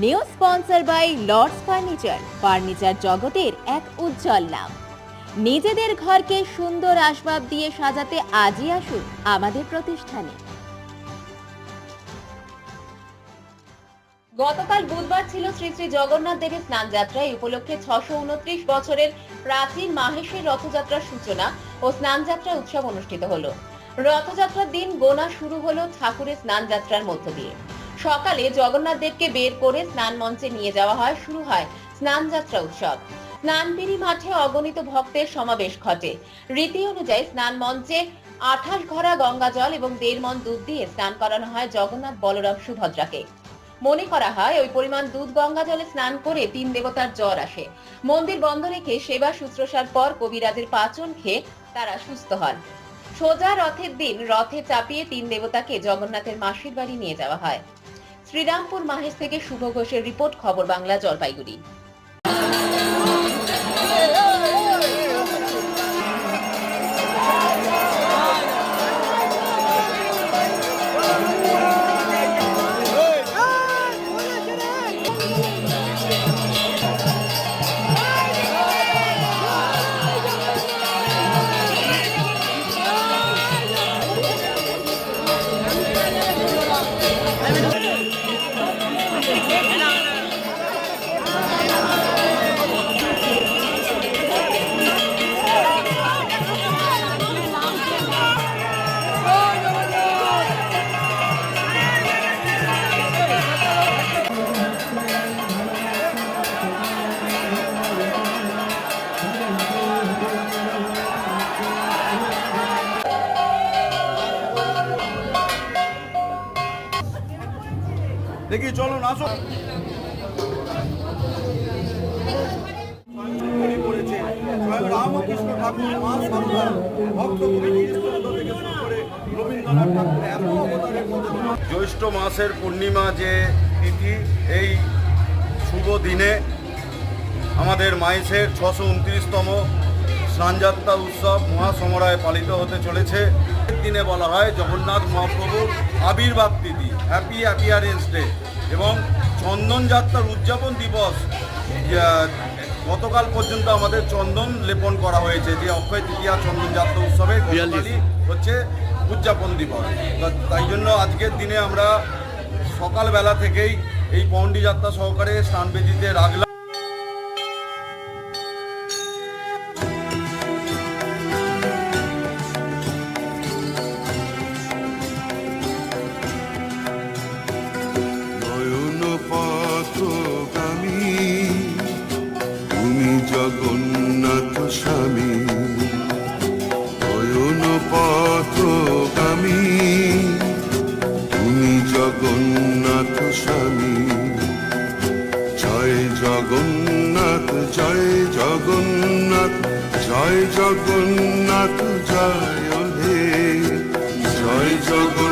New sponsor by Lords furniture furniture জগতের এক উজ্জ্বল নাম। নিজেদের ঘরকে সুন্দর আসবাব দিয়ে সাজাতে আজই আসুন আমাদের প্রতিষ্ঠানে। গতকাল বুধবার ছিল শ্রী শ্রী জগন্নাথ দেবের স্নান যাত্রা। এই উপলক্ষে ছশো উনত্রিশ বছরের প্রাচীন মাহেশের রথযাত্রার সূচনা ও স্নান যাত্রা উৎসব অনুষ্ঠিত হলো। রথযাত্রার দিন গোনা শুরু হলো ঠাকুরের স্নান যাত্রার মধ্য দিয়ে। সকালে জগন্নাথ দেবকে বের করে স্নান মঞ্চে নিয়ে যাওয়া হয়, শুরু হয় স্নান যাত্রা উৎসব। স্নানপিড়ি মাঠে অগণিত ভক্তের সমাবেশ ঘটে। রীতি অনুযায়ী স্নান মঞ্চে আঠাশ ঘরা গঙ্গা জল এবং দেড় মন দুধ দিয়ে স্নান করানো হয় জগন্নাথ বলরাম সুভদ্রাকে। মনে করা হয়, ওই পরিমাণ দুধ গঙ্গা জলে স্নান করে তিন দেবতার জ্বর আসে। মন্দির বন্ধ রেখে সেবা শুশ্রূষার পর কবিরাজের পাচন খেয়ে তারা সুস্থ হন। সোজা রথের দিন রথে চাপিয়ে তিন দেবতাকে জগন্নাথের মাসির বাড়ি নিয়ে যাওয়া হয়। শ্রীরামপুর মাহেশ থেকে শুভ ঘোষের রিপোর্ট খবর বাংলা জলপাইগুড়ি। তৈরি করেছে স্বয়ং রামকৃষ্ণ ঠাকুর জ্যৈষ্ঠ মাসের পূর্ণিমা যে তিথি, এই শুভ দিনে আমাদের মাইসের ছশো উনত্রিশতম স্নানযাত্রা উৎসব মহাসমরায় পালিত হতে চলেছে। দিনে বলা হয় জগন্নাথ মহাপ্রভুর আবির্ভাব তিথি হ্যাপি অ্যাপিয়ারেন্স ডে এবং চন্দন যাত্রার উদযাপন দিবস গতকাল পর্যন্ত আমাদের চন্দন লেপন করা হয়েছে। যে অক্ষয় তৃতীয়া চন্দন যাত্রা উৎসবের গতকালই হচ্ছে উদযাপন দিবস। তাই জন্য আজকের দিনে আমরা সকালবেলা থেকেই এই পণ্ডি যাত্রা সহকারে স্নানবেদিতে রাখলাম। জগন্নাথ স্বামী নয়ন পথগামী তুমি জগন্নাথ স্বামী, জয় জগন্নাথ জয় জগন্নাথ জয় জগন্নাথ, জয় হে জয় Jagannath